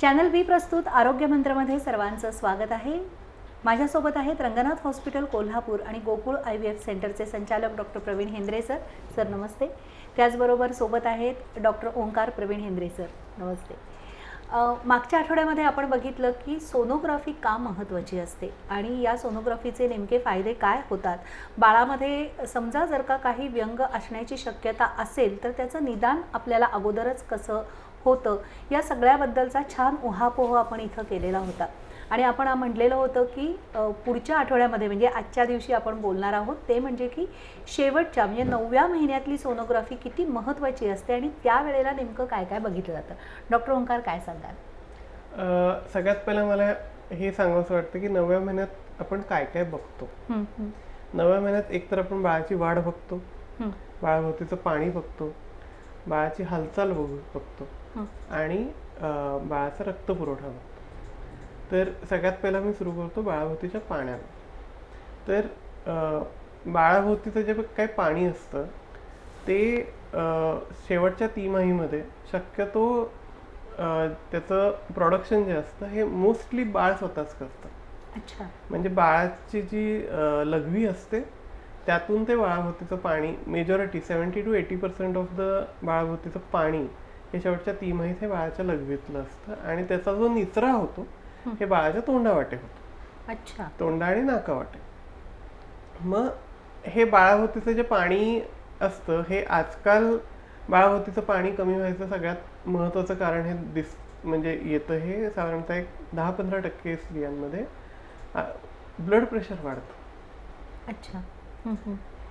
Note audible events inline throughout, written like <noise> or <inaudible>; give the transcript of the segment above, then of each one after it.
Channel बी प्रस्तुत आरोग्य मंत्रमध्ये सर्वांचं स्वागत आहे. माझ्यासोबत आहेत रंगनाथ हॉस्पिटल कोल्हापूर आणि गोकुळ आय व्ही एफ सेंटरचे संचालक doctor Praveen Hendre sir. Sir नमस्ते. त्याचबरोबर सोबत आहेत डॉक्टर ओंकार प्रवीण हेंद्रे सर. नमस्ते. मागच्या आठवड्यामध्ये आपण बघितलं की सोनोग्राफी का महत्त्वाची असते आणि या सोनोग्राफीचे नेमके फायदे काय होतात? बाळामध्ये समजा जर का काही व्यंग असण्याची शक्यता असेल तर त्याचं निदान आपल्याला अगोदरच कसं होतं. या सगळ्याबद्दलचा छान उहापोह आपण इथं केलेला होता. आणि आपण म्हटलेलं होतं की पुढच्या आठवड्यामध्ये म्हणजे आजच्या दिवशी आपण बोलणार आहोत ते म्हणजे की शेवटच्या म्हणजे नवव्या महिन्यातली सोनोग्राफी किती महत्त्वाची असते आणि त्यावेळेला नेमकं काय काय बघितलं जातं. डॉक्टर ओंकार काय सांगाल? सगळ्यात पहिलं मला हे सांगावंसं वाटतं की नवव्या महिन्यात आपण काय काय बघतो. नवव्या महिन्यात एकतर आपण बाळाची वाढ बघतो. बाळाभोवतीचं पाणी बघतो. बाळाची हालचाल बघू बघतो. आणि बाळाचा रक्तपुरवठा बघतो तर सगळ्यात पहिला मी सुरू करतो बाळाभोवतीच्या पाण्यानं तर बाळाभोवतीचं जे काही पाणी असतं ते शेवटच्या तिमाहीमध्ये शक्यतो त्याचं प्रोडक्शन जे असतं हे मोस्टली बाळ स्वतःच करतं. अच्छा. म्हणजे बाळाची जी लघवी असते त्यातून ते बाळाभोवतीचं पाणी majority seventy two eighty percent of the बाळाभोवतीचं पाणी हे शेवटच्या तिमाहीत हे बाळाच्या लघवीतलं असतं. आणि त्याचा जो निचरा होतो हे. बाळाच्या तोंडावाटे होतो. अच्छा. तोंडा आणि नाकावाटे. मग हे बाळाभोवतीचं जे पाणी असतं हे आजकाल बाळाभोवतीचं पाणी कमी व्हायचं सगळ्यात महत्त्वाचं कारण हे दिस म्हणजे येतं हे साधारणतः एक दहा पंधरा टक्के स्त्रियांमध्ये ब्लड प्रेशर वाढतं. अच्छा.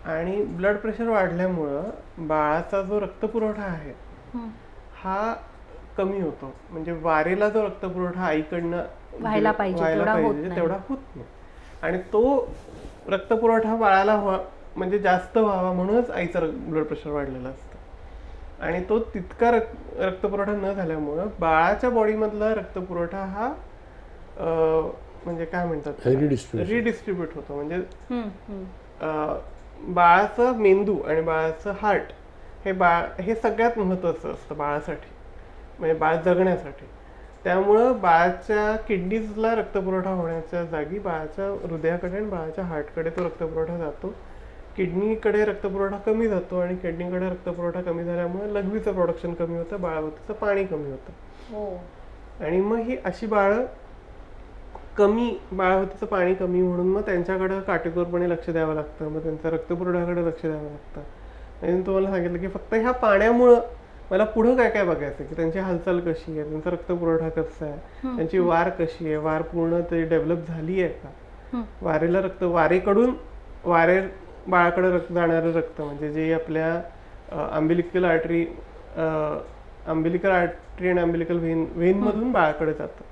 आणि ब्लड प्रेशर वाढल्यामुळं बाळाचा जो रक्तपुरवठा आहे हं. कमी होतो म्हणजे वारेला जो रक्तपुरवठा आईकडनं व्हायला पाहिजे, व्हायला तेवढा होत पाहिजे नाही. तेवढा होत नाही आणि तो रक्तपुरवठा बाळाला व्हा म्हणजे जास्त व्हावा म्हणूनच आईचा ब्लड प्रेशर वाढलेला असतं आणि तो तितका रक- रक्तपुरवठा न झाल्यामुळं बाळाच्या बॉडीमधला रक्तपुरवठा हा अं, म्हणजे काय म्हणतात. रिडिस्ट्रीब्यूट होतो म्हणजे हं, हं. अं, बाळाचं मेंदू आणि बाळाचं हार्ट हे बाळ हे सगळ्यात महत्त्वाचं असतं बाळासाठी. म्हणजे बाळ जगण्यासाठी. त्यामुळं बाळाच्या किडनीजला रक्तपुरवठा होण्याच्या जागी बाळाच्या हृदयाकडे आणि बाळाच्या हार्टकडे तो रक्तपुरवठा जातो. किडनीकडे रक्तपुरवठा कमी जातो आणि किडनीकडे रक्तपुरवठा कमी झाल्यामुळे लघवीचं प्रोडक्शन कमी होतं बाळाभोवतीचं पाणी कमी होतं. हो. आणि मग ही अशी बाळं कमी बाळाभोवतीचं पाणी कमी म्हणून मग त्यांच्याकडं काटेकोरपणे लक्ष द्यावं लागतं. मग त्यांच्या रक्तपुरवठ्याकडे लक्ष द्यावं लागतं. आणि तुम्हाला सांगितलं की फक्त ह्या पाण्यामुळं मला पुढं काय काय बघायचं की त्यांची हालचाल कशी आहे? त्यांचा रक्तपुरवठा कसा आहे? त्यांची वार कशी आहे? वार पूर्ण ते डेव्हलप झाली आहे का. वारेला रक्त वारेकडून वारे बाळाकडे रक्त जाणारं रक्त म्हणजे जे आपल्या आंबिलिकल आर्टरी आंबिलिकल आर्टरी आणि आंबिलिकल व्हेन व्हेनमधून बाळाकडे जातं.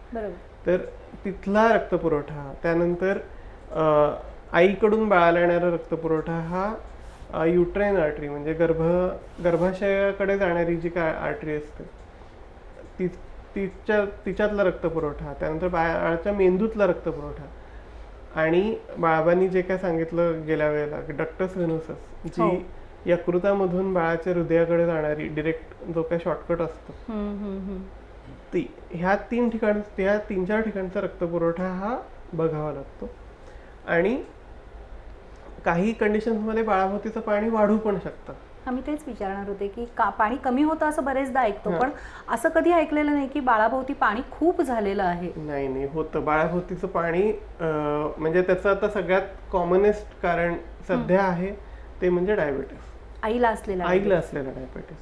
तर तिथला रक्तपुरवठा त्यानंतर अ, आईकडून बाळाला येणारा रक्तपुरवठा हा युट्राईन आर्टरी म्हणजे गर्भ गर्भाशयाकडे जाणारी जी काय आर्टरी असते ती तिच्या तिच्यातला रक्तपुरवठा त्यानंतर बाळाच्या मेंदूतला रक्तपुरवठा आणि बाबांनी जे काय सांगितलं गेल्या वेळेला डक्टस व्हेनोसस हो. जी यकृतामधून बाळाच्या हृदयाकडे जाणारी डिरेक्ट जो काय शॉर्टकट असतो हं, हं, हं. ती ह्या तीन ठिकाण ह्या तीन चार ठिकाणचा रक्तपुरवठा हा बघावा लागतो आणि काही कंडिशन्समध्ये बाळाभोवतीचं पाणी वाढू पण शकतं. आम्ही तेच विचारणार होते की का पाणी कमी होतं असं बरेचदा ऐकतो हां. पण असं कधी ऐकलेलं नाही की बाळाभोवती पाणी खूप झालेलं आहे. नाही नाही होतं. बाळाभोवतीचं पाणी म्हणजे त्याचं आता सगळ्यात कॉमनेस्ट कारण सध्या आहे ते म्हणजे डायबिटीस आईला असलेलं. आईला असलेला डायबिटीस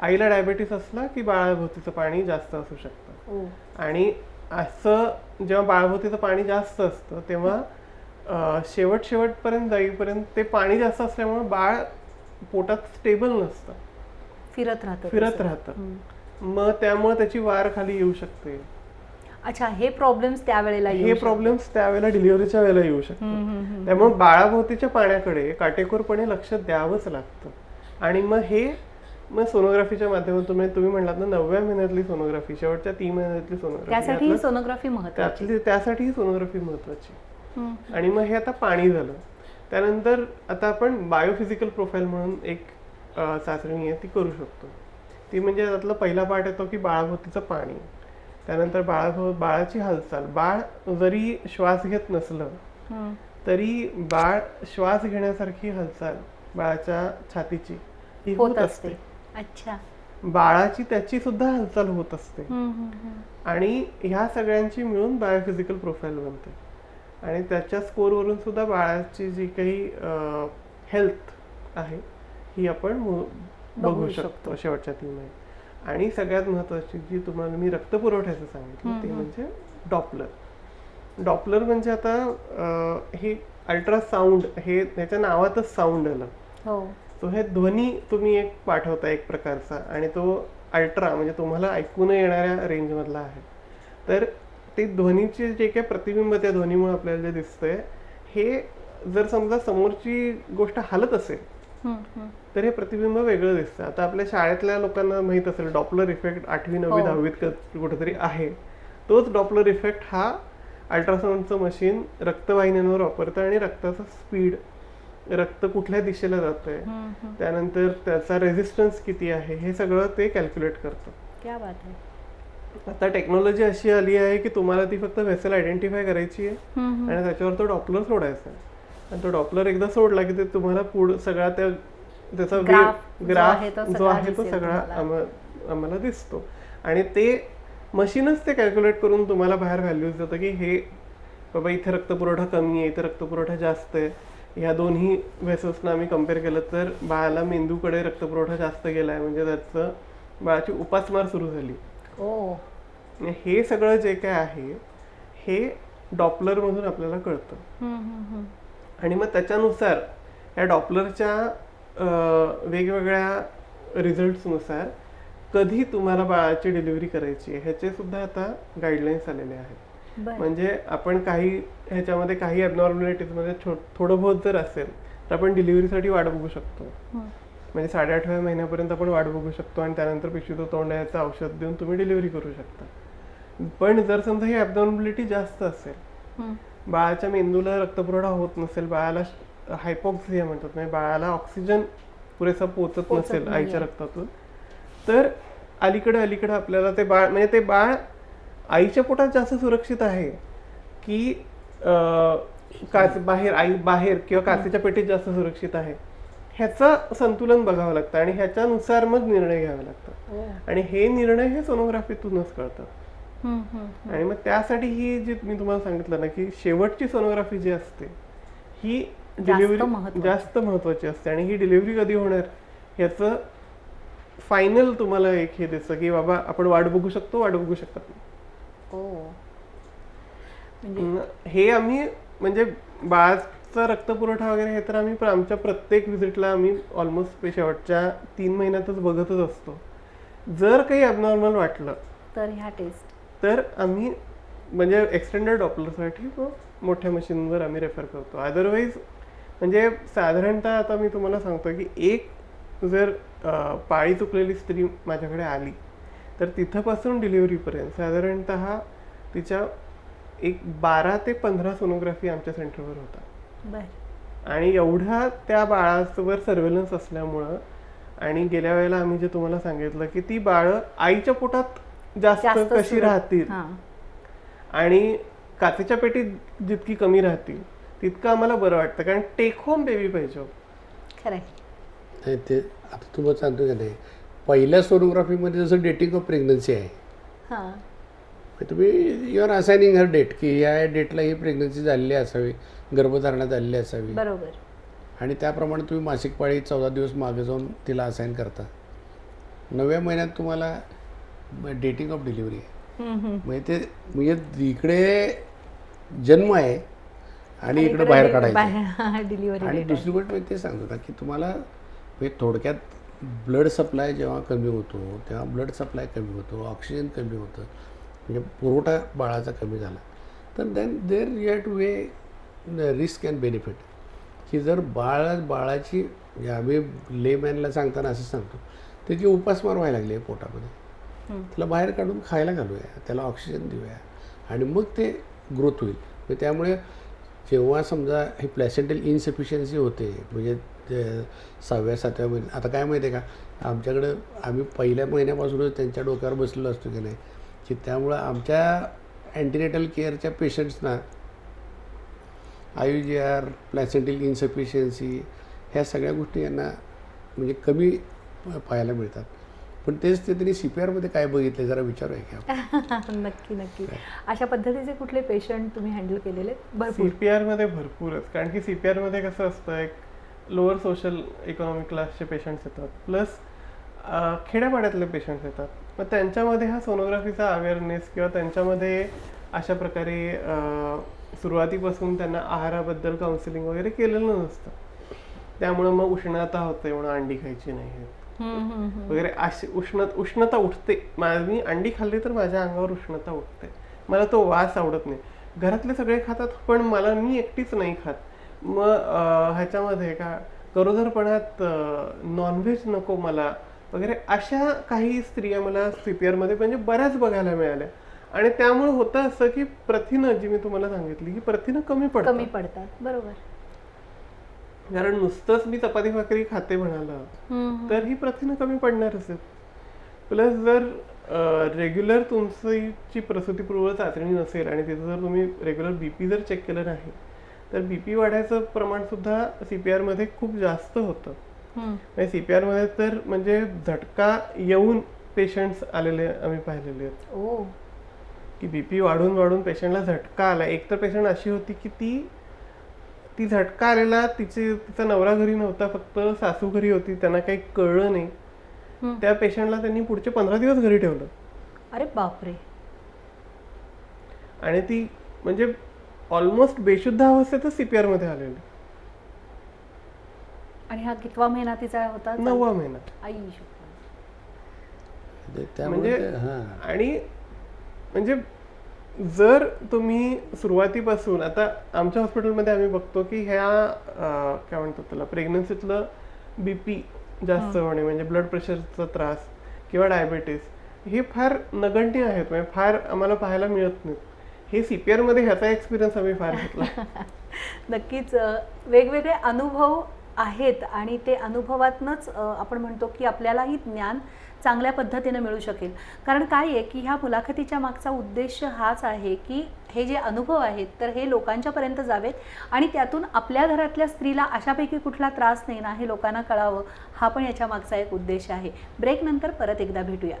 आईला डायबिटीस असला की बाळाभोवतीचं पाणी जास्त असू शकतं. ओ आणि असं जेव्हा बाळाभोवतीचं पाणी जास्त असतं तेव्हा शेवट शेवटपर्यंत जाईपर्यंत ते पाणी जास्त असल्यामुळे बाळ पोटात स्टेबल नसतं फिरत राहतं फिरत. राहतं. मग त्यामुळे त्याची वार खाली येऊ शकते अच्छा हे प्रॉब्लेम्स त्यावेळेला हे. प्रॉब्लेम्स त्यावेळेला डिलिव्हरीच्या वेळेला येऊ शकतात. त्यामुळे बाळाभोवतीच्या पाण्याकडे काटेकोरपणे लक्ष द्यावंच लागतं आणि मग हे मग सोनोग्राफीच्या माध्यमातून तुम्ही म्हणलात ना नवव्या महिन्यातली सोनोग्राफी शेवटच्या तीन महिन्यातली सोनोग्राफी त्यासाठी सोनोग्राफी महत्वाची त्यासाठी सोनोग्राफी महत्वाची. आणि मग हे आता पाणी झालं. त्यानंतर आता आपण बायोफिजिकल प्रोफाईल म्हणून एक चाचणी आहे ती करू शकतो. ती म्हणजे त्यातला पहिला पार्ट येतो की बाळाभोवतीचं पाणी. त्यानंतर बाळासोबत बाळाची हालचाल. बाळ जरी श्वास घेत नसलं. तरी बाळ श्वास घेण्यासारखी हालचाल बाळाच्या छातीची ही होत असते. अच्छा. बाळाची त्याची सुद्धा हालचाल होत असते. आणि ह्या सगळ्यांची मिळून बायोफिजिकल प्रोफाईल बनते. आणि त्याच्या स्कोरवरून सुद्धा बाळाची जी काही हेल्थ आहे ही आपण बघू शकतो. शेवटच्या तीन महिन्यात आणि सगळ्यात महत्वाची जी तुम्हाला मी रक्तपुरवठ्याचं सांगितलं ते. म्हणजे डॉपलर. डॉपलर म्हणजे आता हे अल्ट्रासाऊंड हे त्याच्या नावातच साऊंड आलं. हो. तो हे ध्वनी तुम्ही एक पाठवता एक प्रकारचा आणि तो अल्ट्रा म्हणजे तुम्हाला ऐकू न येणाऱ्या रेंजमधला आहे. तर ते ध्वनीचे जे काही प्रतिबिंब त्या ध्वनीमुळे आपल्याला जे दिसतंय हे जर समजा समोरची गोष्ट हालत असेल. तर हे प्रतिबिंब वेगळं दिसतं आता आपल्या शाळेतल्या लोकांना माहीत असेल डॉपलर इफेक्ट आठवी नववी हो. दहावीत कुठेतरी आहे तोच डॉपलर इफेक्ट हा अल्ट्रासाऊंडचं मशीन रक्तवाहिन्यांवर वापरतं आणि रक्ताचा स्पीड रक्त कुठल्या दिशेला हम्म, हम्म. त्यानंतर त्याचा रेझिस्टन्स किती आहे हे सगळं ते कॅल्क्युलेट करतं क्या बात आहे आता टेक्नॉलॉजी अशी आली आहे की तुम्हाला ती फक्त व्हेसल आयडेंटिफाय करायची आहे. आणि त्याच्यावर तो डॉपलर सोडायचा आहे. आणि तो डॉपलर एकदा सोडला की ते तुम्हाला पुढं सगळा त्या त्याचा ग्राफ जो आहे तो सगळा आम्हाला दिसतो. आणि ते मशीनच ते कॅल्क्युलेट करून तुम्हाला बाहेर व्हॅल्यूज देतं की हे बाबा इथे रक्तपुरवठा कमी आहे इथे रक्तपुरवठा जास्त आहे. ह्या दोन्ही व्हेसल्सना आम्ही कंपेअर केलं तर बाळाला मेंदूकडे रक्तपुरवठा जास्त गेला आहे म्हणजे त्याचं बाळाची उपासमार सुरू झाली. ओ आणि हे सगळं जे काय आहे हे डॉपलरमधून आपल्याला कळतं. आणि मग त्याच्यानुसार या डॉपलरच्या वेगवेगळ्या रिझल्ट्सनुसार कधी तुम्हाला बाळाची डिलिव्हरी करायची आहे ह्याचे सुद्धा आता गाईडलाईन्स आलेले आहेत. म्हणजे आपण काही ह्याच्यामध्ये काही छो थोडं बहुत जर असेल तर आपण डिलिव्हरीसाठी वाट बघू शकतो. म्हणजे साडेआठव्या महिन्यापर्यंत आपण वाट बघू शकतो आणि त्यानंतर पिशवीचं तोंड याचं औषध देऊन तुम्ही डिलिव्हरी करू शकता पण जर समजा ही ॲबनॉर्मॅलिटी जास्त असेल. बाळाच्या मेंदूला रक्तपुरवठा होत नसेल बाळाला हायपॉक्सिया म्हणतात म्हणजे बाळाला ऑक्सिजन पुरेसा पोचत नसेल. आईच्या रक्तातून तर अलीकडे अलीकडे आपल्याला ते बाळ म्हणजे ते बाळ आईच्या पोटात जास्त सुरक्षित आहे की काच बाहेर आई बाहेर किंवा काचेच्या पेटीत जास्त सुरक्षित आहे ह्याचं संतुलन बघावं लागतं आणि ह्याच्यानुसार मग निर्णय घ्यावे लागतात ओ. आणि हे निर्णय हे सोनोग्राफीतूनच कळतात. आणि मग त्यासाठी ही जी मी तुम्हाला सांगितलं ना की शेवटची सोनोग्राफी जी असते ही डिलिव्हरी. जास्त महत्वाची असते आणि ही डिलिव्हरी कधी होणार ह्याचं फायनल तुम्हाला एक हे दिसतं की बाबा आपण वाट बघू शकतो वाट बघू शकत नाही ओ म्हणजे हे आम्ही म्हणजे बाळाचा रक्तपुरवठा वगैरे हे तर आम्ही आमच्या प्रत्येक व्हिजिटला आम्ही ऑलमोस्ट शेवटच्या तीन महिन्यातच बघतच असतो. जर काही अबनॉर्मल वाटलं तर ह्या टेस्ट तर आम्ही म्हणजे एक्सटेंडेड डॉपलरसाठी मोठ्या मशीनवर आम्ही रेफर करतो. अदरवाईज म्हणजे साधारणतः आता मी तुम्हाला सांगतो की एक जर पाळी चुकलेली स्त्री माझ्याकडे आली तर तिथंपासून डिलिव्हरीपर्यंत साधारणतः तिच्या एक बारा ते पंधरा सोनोग्राफी आमच्या सेंटरवर होतात आणि एवढा त्या बाळावर सर्वेलन्स असल्यामुळं आणि गेल्या वेळेला आम्ही जे तुम्हाला सांगितलं की ती बाळं आईच्या पोटात जास्त कशी. राहतील? हा. आणि काचेच्या पेटीत जितकी कमी राहतील तितकं आम्हाला बरं वाटतं कारण टेक होम बेबी पाहिजे हो. नाही ते आता तुम्हाला सांगतो का नाही पहिल्या सोनोग्राफीमध्ये जसं डेटिंग ऑफ प्रेग्नन्सी आहे. हा. तुम्ही युआर असायनिंग हर डेट की या डेटला ही प्रेग्नन्सी झालेली असावी. गर्भधारणा झालेली असावी. बरोबर. आणि त्याप्रमाणे तुम्ही मासिक पाळी चौदा दिवस मागे जाऊन तिला असाइन करता. नवव्या महिन्यात तुम्हाला डेटिंग ऑफ डिलिव्हरी आहे. म्हणजे ते म्हणजे इकडे जन्म आहे आणि इकडे बाहेर काढायचं आणि दुसरी गोष्ट मी ते सांगतो ना की तुम्हाला म्हणजे थोडक्यात ब्लड सप्लाय जेव्हा कमी होतो तेव्हा ब्लड सप्लाय कमी होतो ऑक्सिजन कमी होतं. म्हणजे पुरवठा बाळाचा कमी झाला. तर then there you have to weigh risk and benefit की जर बाळा बाळाची आम्ही लेमॅनला सांगताना असं सांगतो त्याची उपासमार व्हायला लागली आहे पोटामध्ये. त्याला बाहेर काढून खायला घालूया त्याला ऑक्सिजन देऊया आणि मग ते ग्रोथ होईल. त्यामुळे जेव्हा समजा ही प्लॅसेंटल इनसफिशियन्सी होते म्हणजे सहाव्या सातव्या महिन्यात आता काय माहिती आहे का? आमच्याकडं आम्ही पहिल्या महिन्यापासूनच त्यांच्या डोक्यावर बसलेलो असतो की नाही? की त्यामुळं आमच्या अँटीनेटल केअरच्या पेशंट्सना I G R placental insufficiency ह्या सगळ्या गोष्टी यांना म्हणजे कमी पाहायला मिळतात. पण तेच ते त्यांनी सी पी आरमध्ये काय बघितले जरा विचारूया की आपण. <laughs> नक्की नक्की. अशा पद्धतीचे कुठले पेशंट तुम्ही हँडल केलेले? भरपूर. सी पी आरमध्ये भरपूरच. कारण की सी पी आरमध्ये कसं असतं एक लोअर सोशल इकॉनॉमिक क्लासचे पेशंट्स येतात प्लस खेड्यापाड्यातले पेशंट्स येतात. मग त्यांच्यामध्ये हा सोनोग्राफीचा अवेअरनेस किंवा त्यांच्यामध्ये अशा प्रकारे सुरुवातीपासून त्यांना आहाराबद्दल काउन्सिलिंग वगैरे केलेलं नसतं. त्यामुळं मग उष्णता होते म्हणून अंडी खायची नाही. वगैरे अशी उष्ण उष्णता उठते. मा- अंडी खाल्ली तर माझ्या अंगावर उष्णता उठते. मला तो वास आवडत नाही. घरातले सगळे खातात पण मला मी एकटीच नाही खात. मग ह्याच्यामध्ये का गरोदरपणात नॉनव्हेज नको मला. वगैरे अशा काही स्त्रिया मला सीपीआरमध्ये म्हणजे बऱ्याच बघायला मिळाल्या. आणि त्यामुळे होतं असं की प्रथिनं जी मी तुम्हाला सांगितली की प्रथिनं कमी पडतात. कमी पडतात बरोबर. कारण नुसतंच मी चपाती भाकरी खाते म्हणाला तर ही प्रथिनं कमी पडणारच आहेत प्लस जर रेग्युलर तुमची प्रसूतीपूर्व चाचणी नसेल आणि तिथं जर तुम्ही रेग्युलर बीपी जर चेक केलं नाही तर बीपी वाढायचं प्रमाण सुद्धा सीपीआरमध्ये खूप जास्त होतं. हम्म. सीपीआरमध्ये तर म्हणजे झटका येऊन पेशंट्स आलेले आम्ही पाहिलेले आहेत. ओ. की बीपी वाढून वाढून पेशंटला झटका आला. एक तर पेशंट अशी होती की ती ती झटका आलेला तिचे तिचा नवरा घरी नव्हता फक्त सासू घरी होती त्यांना काही कळलं नाही. त्या पेशंटला त्यांनी पुढचे पंधरा दिवस घरी ठेवलं. अरे बापरे. आणि ती म्हणजे ऑलमोस्ट बेशुद्ध अवस्थेतच सीपीआरमध्ये आलेली. आणि हा कितवा महिना तिचा होता? नववा महिना. आई म्हणजे- हां. आणि म्हणजे जर तुम्ही सुरुवातीपासून आता आमच्या हॉस्पिटलमध्ये आम्ही बघतो की ह्या काय म्हणतात त्याला प्रेग्नन्सीतलं बीपी जास्त होणे म्हणजे ब्लड प्रेशरचा त्रास किंवा डायबेटीस हे फार नगण्य आहेत. म्हणजे फार आम्हाला पाहायला मिळत नाहीत. हे सीपीआरमध्ये ह्याचा एक्सपिरियन्स आम्ही फार घेतला. <laughs> नक्कीच वेगवेगळे अनुभव आहेत आणि ते अनुभवातनंच आपण म्हणतो की आपल्यालाही ज्ञान चांगल्या पद्धतीनं मिळू शकेल. कारण काय आहे की ह्या मुलाखतीच्या मागचा उद्देश हाच आहे की हे जे अनुभव आहेत तर हे लोकांच्यापर्यंत जावेत आणि त्यातून आपल्या घरातल्या स्त्रीला अशापैकी कुठला त्रास नाही ना हे लोकांना कळावं हा पण याच्या मागचा एक उद्देश आहे. ब्रेक नंतर परत एकदा भेटूया.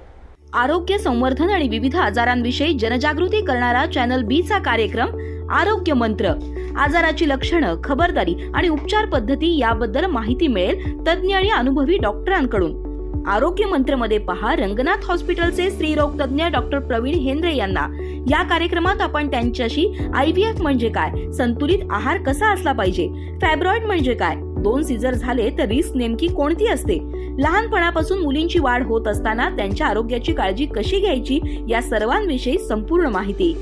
आरोग्य संवर्धन आणि विविध आजारांविषयी जनजागृती करणारा चॅनल बी चा कार्यक्रम आरोग्य मंत्र. आजाराची लक्षणं खबरदारी आणि उपचार पद्धती याबद्दल माहिती मिळेल तज्ज्ञ आणि अनुभवी डॉक्टरांकडून. आरोग्य मंत्रमध्ये पहा रंगनाथ हॉस्पिटलचे स्त्रीरोग तज्ज्ञ डॉक्टर प्रवीण हेंद्रे यांना. या कार्यक्रमात आपण त्यांच्याशी आय व्ही एफ म्हणजे काय संतुलित आहार कसा असला पाहिजे फॅब्रॉइड म्हणजे काय दोन सीझर झाले तर रिस्क नेमकी कोणती असते? लहानपणापासून मुलींची वाढ होत असताना त्यांच्या आरोग्याची काळजी कशी घ्यायची या सर्वांविषयी संपूर्ण माहिती.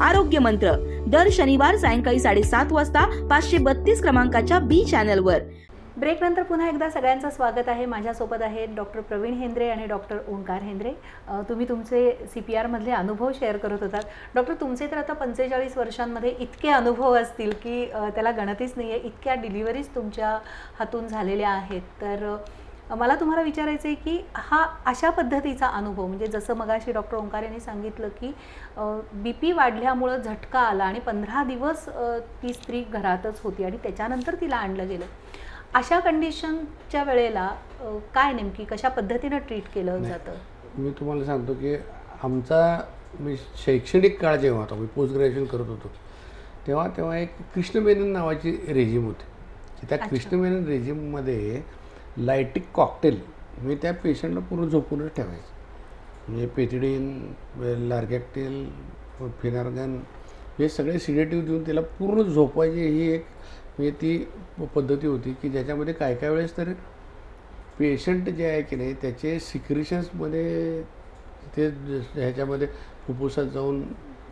आरोग्य मंत्र दर शनिवार सायंकाळी साडेसात वाजता पाचशे बत्तीस क्रमांकाच्या बी चॅनलवर. ब्रेकनंतर पुन्हा एकदा सगळ्यांचं स्वागत आहे. माझ्यासोबत आहेत डॉक्टर प्रवीण हेंद्रे आणि डॉक्टर ओंकार हेंद्रे. तुम्ही तुमचे सी पी आरमधले अनुभव शेअर करत होतात. डॉक्टर तुमचे तर आता पंचेचाळीस वर्षांमध्ये इतके अनुभव असतील की त्याला गणतीच नाही आहे इतक्या डिलिव्हरीज तुमच्या हातून झालेल्या आहेत. तर मला तुम्हाला विचारायचं आहे की हा अशा पद्धतीचा अनुभव म्हणजे जसं मगाशी डॉक्टर ओंकार यांनी सांगितलं की बी पी वाढल्यामुळं झटका आला आणि पंधरा दिवस ती स्त्री घरातच होती आणि त्याच्यानंतर तिला आणलं गेलं. अशा कंडिशनच्या वेळेला अ, काय नेमकी कशा पद्धतीनं ट्रीट केलं. जातं मी तुम्हाला सांगतो की आमचा मी शैक्षणिक काळ जेव्हा होता मी पोस्ट ग्रॅज्युएशन करत होतो तेव्हा तेव्हा एक कृष्ण मेनन नावाची रेजिम होती की त्या अच्छा. कृष्ण मेनन रेजिममध्ये लायटिक कॉकटेल मी त्या पेशंटला पूर्ण झोपूनच ठेवायचं म्हणजे पेथिडीन लार्गॅक्टेल फिनार्गन हे सगळे सिडेटिव्ह देऊन त्याला पूर्ण झोपवायची ही एक म्हणजे ती पद्धती होती की ज्याच्यामध्ये काय काय वेळेस तर पेशंट जे आहे की नाही त्याचे सिक्रिशन्समध्ये ते ह्याच्यामध्ये फुफ्फुसात जाऊन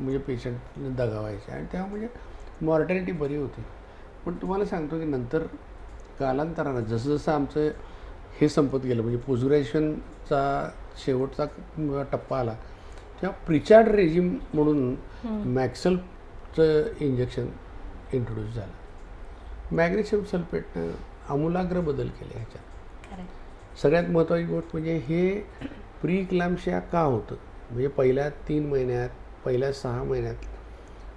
म्हणजे पेशंट दगावायचे. आणि तेव्हा म्हणजे मॉर्टॅलिटी बरी होती. पण तुम्हाला सांगतो की नंतर कालांतरानं जसं जसं आमचं हे संपत गेलं म्हणजे पोस्ट ग्रॅज्युएशनचा शेवटचा टप्पा आला तेव्हा प्रिचार्ड रेजिम म्हणून मॅक्सलचं इंजेक्शन इंट्रोड्यूस झालं. मॅग्नेशियम सल्फेटनं आमूलाग्र बदल केले ह्याच्यात. सगळ्यात महत्त्वाची गोष्ट म्हणजे हे प्री क्लॅम्शिया का होतं? म्हणजे पहिल्या तीन महिन्यात पहिल्या सहा महिन्यात.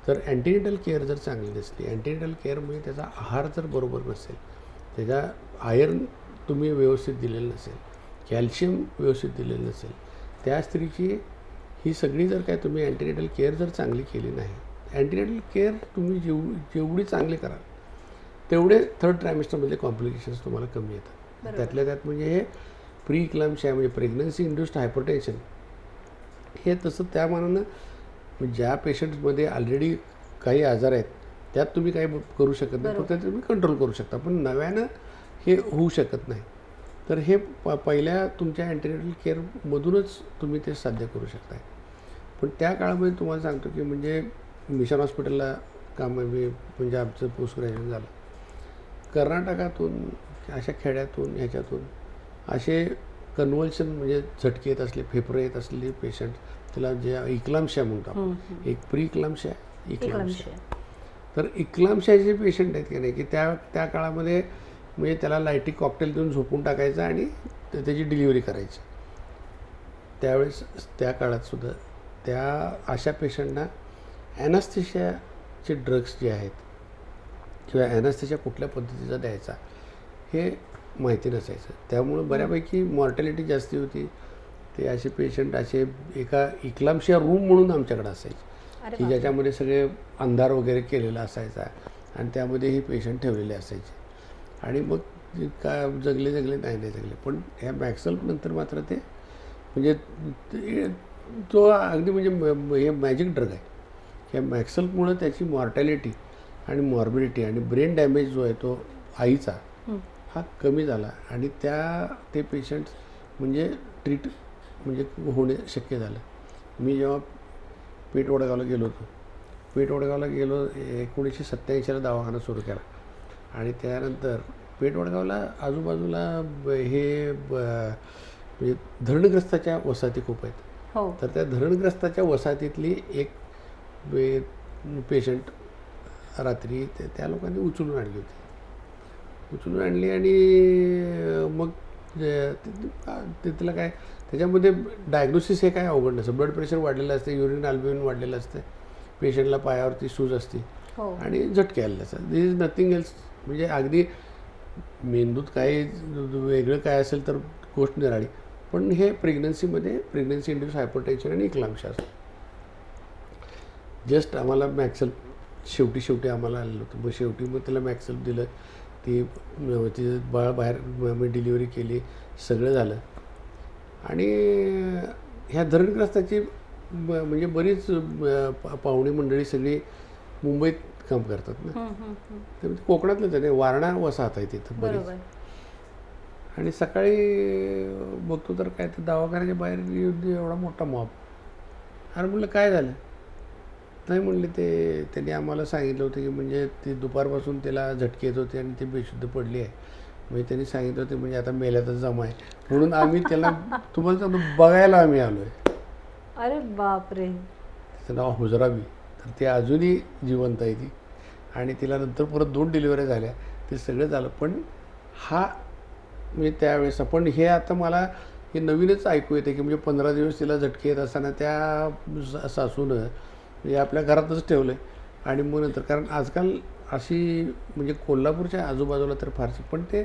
जर अँटीनेटल केअर जर चांगली नसली अँटीनेटल केअर म्हणजे त्याचा आहार जर बरोबर नसेल त्याच्या आयर्न तुम्ही व्यवस्थित दिलेलं नसेल कॅल्शियम व्यवस्थित दिलेलं नसेल त्या स्त्रीची ही सगळी जर काय तुम्ही अँटीनेटल केअर जर चांगली केली नाही अँटीनेटल केअर तुम्ही जेव जेवढी चांगली कराल तेवढे थर्ड ट्रायमिस्टरमधले कॉम्प्लिकेशन्स तुम्हाला कमी येतात. त्यातल्या त्यात म्हणजे हे प्री क्लम्स म्हणजे प्रेग्नन्सी इंड्युस्ड हायपरटेन्शन हे तसं त्या मानानं ज्या पेशंट्समध्ये ऑलरेडी काही आजार आहेत त्यात तुम्ही काही करू शकत नाही. फक्त तुम्ही कंट्रोल करू शकता. पण नव्यानं हे होऊ शकत नाही. तर हे प पहिल्या तुमच्या अँटीनेटल केअरमधूनच तुम्ही ते साध्य करू शकताय. पण त्या काळामध्ये तुम्हाला सांगतो की म्हणजे मिशन हॉस्पिटलला काम म्हणजे आमचं पोस्ट ग्रॅज्युएशन झालं. कर्नाटकातून अशा खेड्यातून ह्याच्यातून असे कन्व्हल्शन म्हणजे झटके येत असले फेफरे येत असलेले पेशंट त्याला जे इक्लामशा म्हणतो. एक प्री इक्लामशा इक्लामशा. तर इक्लामशाचे पेशंट आहेत की नाही की त्या त्या काळामध्ये म्हणजे त्याला लायटिक कॉकटेल देऊन झोपून टाकायचं आणि त्याची डिलिव्हरी करायची त्यावेळेस त्या काळात सुद्धा त्या अशा पेशंटना ॲनास्थेशियाचे ड्रग्स जे आहेत किंवा ॲनास्थेशिया कुठल्या पद्धतीचा द्यायचा हे माहिती नसायचं. त्यामुळं बऱ्यापैकी मॉर्टॅलिटी जास्ती होती. ते असे पेशंट असे एका इक्लामशिया रूम म्हणून आमच्याकडे असायचे. की. ज्याच्यामध्ये सगळे अंधार वगैरे केलेला असायचा आणि त्यामध्ये हे पेशंट ठेवलेले असायचे. आणि मग का जगले जगले नाही नाही जगले. पण ह्या मॅक्सल नंतर मात्र ते म्हणजे ते- अगदी म्हणजे हे मॅजिक ड्रग आहे. ह्या मॅक्सलमुळं त्याची मॉर्टॅलिटी आणि मॉर्बिडिटी आणि ब्रेन डॅमेज जो आहे तो आईचा. हा कमी झाला. आणि त्या ते पेशंट्स म्हणजे ट्रीट म्हणजे होणे शक्य झालं. मी जेव्हा पेठ वडगावला गेलो होतो पेठ वडगावला गेलो एकोणीसशे सत्त्याऐंशीला दवाखाना सुरू केला. आणि त्यानंतर पेठ वडगावला आजूबाजूला हे ब- म्हणजे धरणग्रस्ताच्या वसाहती खूप आहेत. हो. तर त्या धरणग्रस्ताच्या वसाहतीतली एक पेशंट रात्री ते त्या लोकांनी उचलून आणली होती. उचलून आणली आणि मग जे- ते- ते तिला काय त्याच्यामध्ये डायग्नोसिस हे काय अवघड नसतं. ब्लड प्रेशर वाढलेलं असतं युरिन अल्ब्युमिन वाढलेलं असतं. पेशंटला पायावरती सूज असते. हो. आणि झटके आलेले असतात. दिस इज नथिंग एल्स म्हणजे अगदी मेंदूत काही वेगळं काय असेल तर गोष्ट निराळी. पण हे प्रेग्नन्सीमध्ये प्रेग्नन्सी इंड्यूस हायपरटेन्शन आणि इक्लामशा असतं. जस्ट आम्हाला मॅक्सल शेवटी शेवटी आम्हाला आलेलं होतं. मग शेवटी मग त्याला मॅक्सल दिलं. ती अं, ती बाळ बाहेर मी डिलिव्हरी केली. सगळं झालं. आणि ह्या धरणग्रस्ताची ब- म्हणजे बरीच पाहुणी मंडळी सगळी मुंबईत काम करतात ना. तर ते कोकणातलंच आहे. ना वारणा वसाहत आहे तिथं बरीच. आणि सकाळी बघतो तर काय ते दवाखान्याच्या बाहेर एवढा मोठा मॉब अरे म्हणलं काय झालं? नाही म्हणले ते त्यांनी आम्हाला सांगितलं होतं की म्हणजे ती दुपारपासून त्याला झटके येत होते आणि ती बेशुद्ध पडली आहे. म्हणजे त्यांनी सांगितलं होते म्हणजे आता मेल्यातच जमा आहे. म्हणून आम्ही त्याला तुम्हाला सांगतो बघायला आम्ही आलो आहे अरे बापरे. तिचं नाव हुजराबी तर ती अजूनही जिवंत आहे ती. आणि तिला नंतर परत दोन डिलिव्हरी झाल्या. ते सगळं झालं. पण हा म्हणजे त्यावेळेस पण हे आता मला हे नवीनच ऐकू येते की म्हणजे पंधरा दिवस तिला झटके येत असताना त्या सा- सासूनं म्हणजे आपल्या घरातच ठेवलं आहे आणि मग नंतर कारण आजकाल अशी म्हणजे कोल्हापूरच्या आजूबाजूला तर फारशी पण ते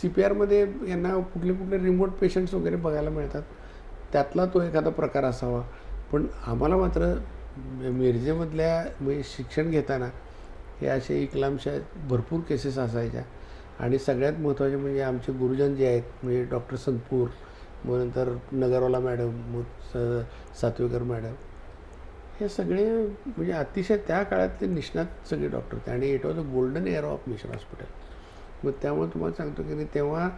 सी पी आरमध्ये यांना कुठले कुठले रिमोट पेशंट्स वगैरे बघायला मिळतात. त्यातला तो एखादा प्रकार असावा. पण आम्हाला मात्र मिरजेमधल्या म्हणजे शिक्षण घेताना हे असे इकलामशा भरपूर केसेस असायच्या. आणि सगळ्यात महत्त्वाचे म्हणजे आमचे गुरुजन जे आहेत म्हणजे डॉक्टर संतपूर मग नंतर नगरवाला मॅडम मग स सातवेकर मॅडम हे सगळे म्हणजे अतिशय त्या काळातले निष्णात सगळे डॉक्टर होते. आणि it was a golden era of mission hospital मग त्यामुळे तुम्हाला सांगतो की नाही तेव्हा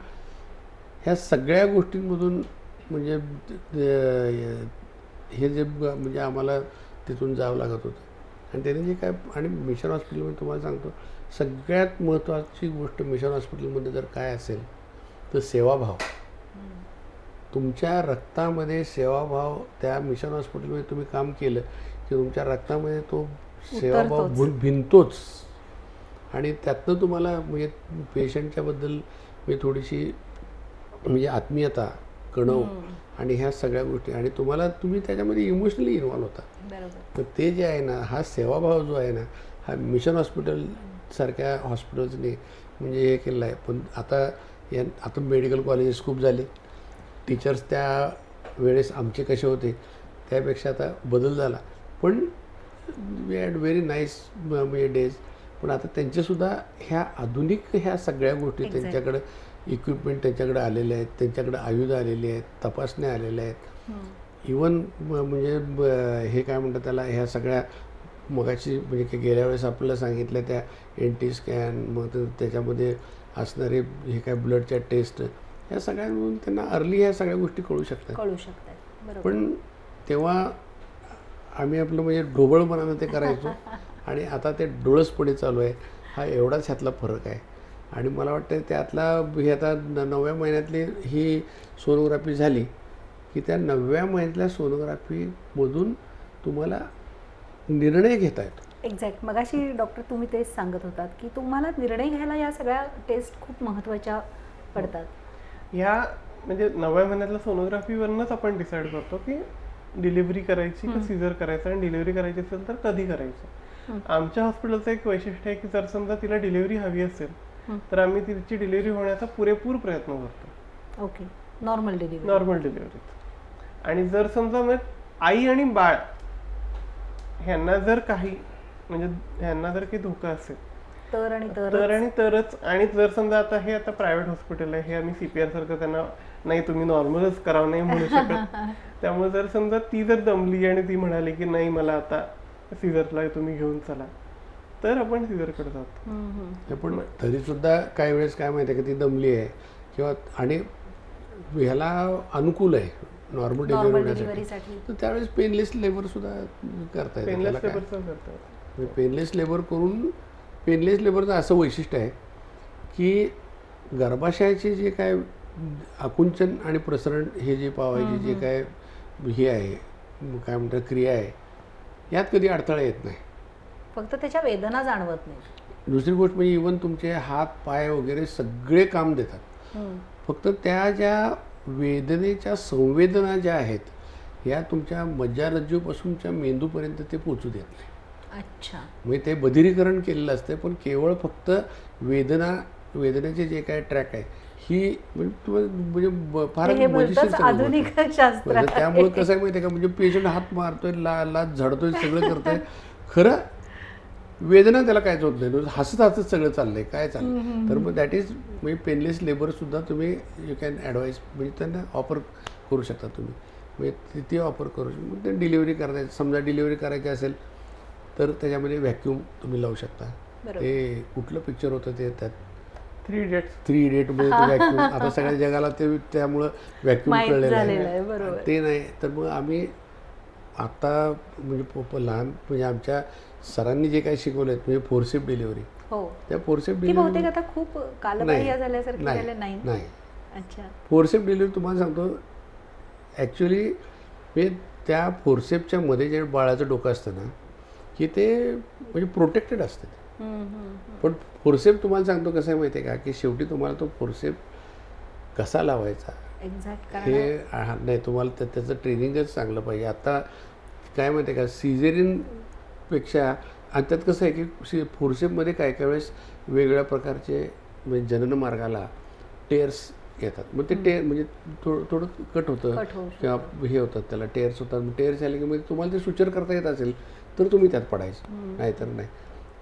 ह्या सगळ्या गोष्टींमधून म्हणजे हे जे म्हणजे आम्हाला तिथून जावं लागत होतं. आणि त्याने जे काय आणि मिशन हॉस्पिटलमध्ये तुम्हाला सांगतो सगळ्यात महत्त्वाची गोष्ट मिशन हॉस्पिटलमध्ये जर काय असेल तर सेवाभाव. तुमच्या रक्तामध्ये सेवाभाव त्या मिशन हॉस्पिटलमध्ये तुम्ही काम केलं की तुमच्या रक्तामध्ये तो सेवाभाव. भुन भिनतोच आणि त्यातनं तुम्हाला म्हणजे पेशंटच्या बद्दल म्हणजे थोडीशी म्हणजे आत्मीयता कणव आणि ह्या सगळ्या गोष्टी. आणि तुम्हाला तुम्ही त्याच्यामध्ये इमोशनली इन्व्हॉल्व होता. तर ते जे आहे ना हा सेवाभाव जो आहे ना हा मिशन हॉस्पिटल सारख्या हॉस्पिटल्सने म्हणजे हे केलेलं आहे. पण आता या आता मेडिकल कॉलेजेस खूप झाले. टीचर्स त्या वेळेस आमचे कसे होते त्यापेक्षा आता बदल झाला पण वी हॅड व्हेरी नाईस म्हणजे डेज पण आता त्यांचेसुद्धा ह्या आधुनिक ह्या सगळ्या गोष्टी Exactly. त्यांच्याकडे इक्विपमेंट त्यांच्याकडे आलेले आहेत त्यांच्याकडे आयुध आलेले आहेत तपासण्या आलेल्या आहेत. इवन म्हणजे ब- हे काय म्हणतात त्याला ह्या सगळ्या मगाची म्हणजे की गेल्या वेळेस आपल्याला सांगितलं त्या एन टी स्कॅन मग त्याच्यामध्ये असणारे हे काय ब्लडच्या टेस्ट ह्या सगळ्या मिळून त्यांना अर्ली ह्या सगळ्या गोष्टी कळू शकतात. कळू शकतात. बरोबर. पण तेव्हा आम्ही आपलं म्हणजे ढोबळपणानं ते करायचो <laughs> आणि आता ते डोळसपणे चालू आहे. हा एवढाच ह्यातला फरक आहे. आणि मला वाटतं त्यातला हे आता न- नवव्या महिन्यातली ही सोनोग्राफी झाली की त्या नवव्या महिन्यातल्या सोनोग्राफीमधून तुम्हाला निर्णय घेता येतो. एक्झॅक्ट मगाशी डॉक्टर तुम्ही तेच सांगत होतात की तुम्हाला निर्णय घ्यायला या सगळ्या टेस्ट खूप महत्त्वाच्या पडतात. ह्या म्हणजे नवव्या महिन्यातल्या सोनोग्राफीवरूनच आपण डिसाईड करतो की डिलिव्हरी करायची का सिझर करायचं? आणि डिलिव्हरी करायची असेल तर कधी करायचं? आमच्या हॉस्पिटलचं एक वैशिष्ट्य आहे की जर समजा तिला डिलिव्हरी हवी असेल. तर आम्ही तिची डिलिव्हरी होण्याचा पुरेपूर प्रयत्न करतो. ओके. नॉर्मल डिलिव्हरी नॉर्मल डिलिव्हरीत आणि जर समजा मग आई आणि बाळ ह्यांना जर काही म्हणजे ह्यांना जर काही धोका असेल तर आणि तर तर आणि तरच. आणि जर समजा आता हे आता प्रायव्हेट हॉस्पिटल आहे हे आम्ही सीपीआर सारखं त्यांना नाही तुम्ही नॉर्मलच करावं नाही म्हणू शकत. <laughs> त्यामुळे जर समजा ती जर दमली आणि ती म्हणाली की नाही मला आता सिझरला तुम्ही घेऊन चला. तर आपण सिझरकडे जातो. हे पण तरीसुद्धा काही वेळेस काय माहिती आहे की ती दमली आहे. किंवा आणि ह्याला अनुकूल आहे नॉर्मल डिलिव्हरीसाठी तर त्यावेळेस पेनलेस लेबर सुद्धा करता येतं. पेनलेस त्याला काय? पेपरचं करतात पेनलेस लेबर करून पेनलेस लेबरचं असं वैशिष्ट्य आहे की गर्भाशयाचे जे काय आकुंचन आणि प्रसरण हे जे पावायचे जे काय हे आहे काय म्हणतात क्रिया आहे यात कधी अडथळा येत नाही. फक्त त्याच्या वेदना जाणवत नाही. दुसरी गोष्ट म्हणजे इवन तुमचे हात पाय वगैरे सगळे काम देतात. फक्त त्या ज्या वेदनेच्या संवेदना ज्या आहेत या तुमच्या मज्जारज्जूपासूनच्या मेंदूपर्यंत ते पोचू देत नाही. अच्छा. म्हणजे ते बधिरीकरण केलेलं असतं पण केवळ फक्त वेदना वेदनेचे जे काय ट्रॅक आहे ही म्हणजे म्हणजे फार आधुनिक. शास्त्र म्हणजे त्यामुळे कसं आहे माहिती का म्हणजे पेशंट हात मारतोय ला लाच झाडतोय सगळं करतोय. खरं वेदना त्याला कायच होत नाही. हसत हसत सगळं चाललंय काय चाललंय. तर मग दॅट इज म्हणजे पेनलेस लेबर सुद्धा तुम्ही यू कॅन ॲडवाईस म्हणजे त्यांना ऑफर करू शकता तुम्ही. म्हणजे ती- ऑफर करू शकता. डिलिव्हरी करायची समजा डिलिव्हरी करायची असेल तर त्याच्यामध्ये व्हॅक्यूम तुम्ही लावू शकता. ते कुठलं पिक्चर होतं ते त्यात? थ्री डेट्स थ्री इडियटमध्ये ते <laughs> व्हॅक्यूम आता सगळ्या जगाला ते त्यामुळं व्हॅक्यूम कळलेलं आहे. ते नाही तर मग आम्ही आता म्हणजे लहान म्हणजे आमच्या सरांनी जे काही शिकवलं म्हणजे फोरसेप डिलिव्हरी हो. त्या फोरसेप डिलिव्हरी आता खूप नाही नाही अच्छा. फोरसेप डिलिव्हरी तुम्हाला सांगतो ॲक्च्युली म्हणजे त्या फोरसेपच्या मध्ये जे बाळाचं डोकं असतं ना की ते म्हणजे प्रोटेक्टेड असतं पण फोरसेप तुम्हाला सांगतो कसं आहे माहिती आहे का? की शेवटी तुम्हाला तो फोरसेप कसा लावायचा? हे नाही तुम्हाला त्या- त्याचं ट्रेनिंगच चांगलं पाहिजे. आता काय माहिती आहे का सिझेरियनपेक्षा आणि त्यात कसं आहे की सी फोरसेपमध्ये काय काय वेळेस वेगवेगळ्या प्रकारचे म्हणजे जनन मार्गाला टेअर्स येतात. मग ते टेअर म्हणजे थोडं थोडं कट होतं किंवा हे होतात त्याला टेअर्स होतात. मग टेअर्स आले की मग तुम्हाला ते सुचर करता येत असेल. तर तुम्ही त्यात पडायचं. नाहीतर नाही.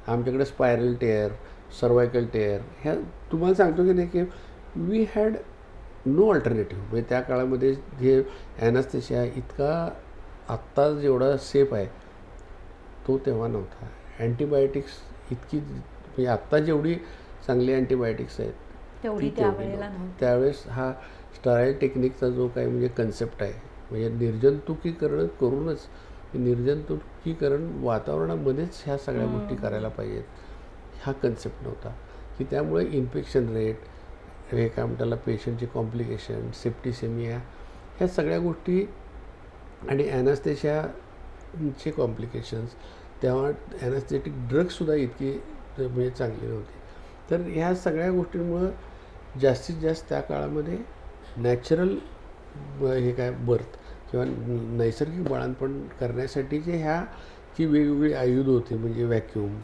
आमच्याकडे स्पायरल टेअर सर्वायकल टेअर ह्या तुम्हाला सांगतो की नाही की वी हॅड नो अल्टरनेटिव्ह म्हणजे त्या काळामध्ये हे ॲनास्थेशिया इतका आत्ता जेवढा सेफ आहे तो तेव्हा नव्हता. अँटीबायोटिक्स इतकी म्हणजे आत्ता जेवढी चांगली अँटीबायोटिक्स आहेत तेवढी त्यावेळेस हा स्टराईल टेक्निकचा जो काही म्हणजे कन्सेप्ट आहे म्हणजे निर्जंतुकीकरण करूनच निर्जंतुकीकरण वातावरणामध्येच ह्या सगळ्या गोष्टी करायला पाहिजेत. हा कन्सेप्ट नव्हता. की त्यामुळे इन्फेक्शन रेट हे काय म्हणताला पेशंटचे कॉम्प्लिकेशन सेप्टिसेमिया ह्या सगळ्या गोष्टी आणि ॲनास्थेशियाचे कॉम्प्लिकेशन्स तेव्हा ॲनास्थेटिक ड्रग्ससुद्धा इतकी म्हणजे चांगली नव्हती. तर ह्या सगळ्या गोष्टींमुळं जास्तीत जास्त त्या काळामध्ये नॅचरल हे काय बर्थ किंवा नैसर्गिक बाळंतपण करण्यासाठीचे ह्या जी वेगवेगळी आयुध होती म्हणजे व्हॅक्यूम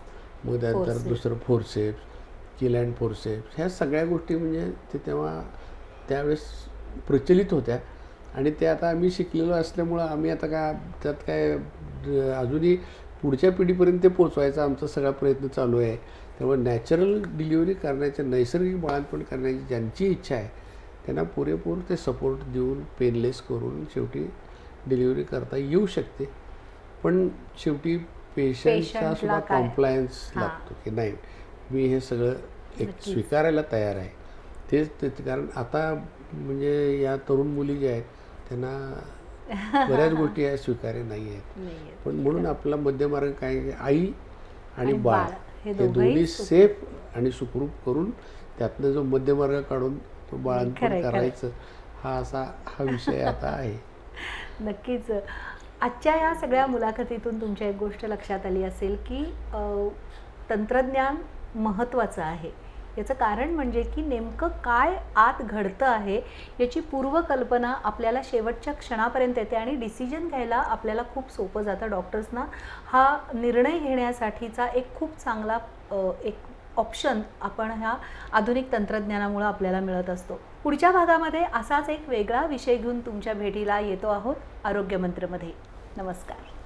मग त्यानंतर. दुसरं फोरसेप्स किल अँड फोरसेप्स ह्या सगळ्या गोष्टी म्हणजे ते तेव्हा त्यावेळेस प्रचलित होत्या आणि ते आता आम्ही शिकलेलो असल्यामुळं आम्ही आता काय त्यात काय अजूनही पुढच्या पिढीपर्यंत ते पोचवायचा आमचा सगळा प्रयत्न चालू आहे त्यामुळे नॅचरल डिलिव्हरी करण्याच्या नैसर्गिक बाळंतपण करण्याची ज्यांची इच्छा आहे त्यांना पुरेपूर ते सपोर्ट देऊन पेनलेस करून शेवटी डिलिव्हरी करता येऊ शकते पण शेवटी पेशंटचा सुद्धा? कॉम्प्लायन्स. लागतो की नाही मी हे सगळं एक. स्वीकारायला तयार आहे तेच ते कारण आता म्हणजे या तरुण मुली ज्या आहेत त्यांना बऱ्याच गोष्टी या स्वीकार्य नाही आहेत. <laughs> पण म्हणून आपला मध्यमार्ग काय? आई आणि बाळ हे दोन्ही सेफ आणि सुखरूप करून त्यातनं जो मध्यमार्ग काढून तो बाळंतपण. करायचं. हा असा हा विषय आता आहे. <laughs> नक्कीच. आजच्या या सगळ्या मुलाखतीतून तुमच्या एक गोष्ट लक्षात आली असेल की तंत्रज्ञान महत्त्वाचं आहे. याचं कारण म्हणजे की नेमकं काय आत घडतं आहे याची पूर्वकल्पना आपल्याला शेवटच्या क्षणापर्यंत येते आणि डिसिजन घ्यायला आपल्याला खूप सोपं जातं. डॉक्टर्सना हा निर्णय घेण्यासाठीचा एक खूप चांगला एक ऑप्शन आपण ह्या आधुनिक तंत्रज्ञानामुळं आपल्याला मिळत असतो. पुढच्या भागामध्ये असाच एक वेगळा विषय घेऊन तुमच्या भेटीला येतो आहोत आरोग्यमंत्रमध्ये नमस्कार.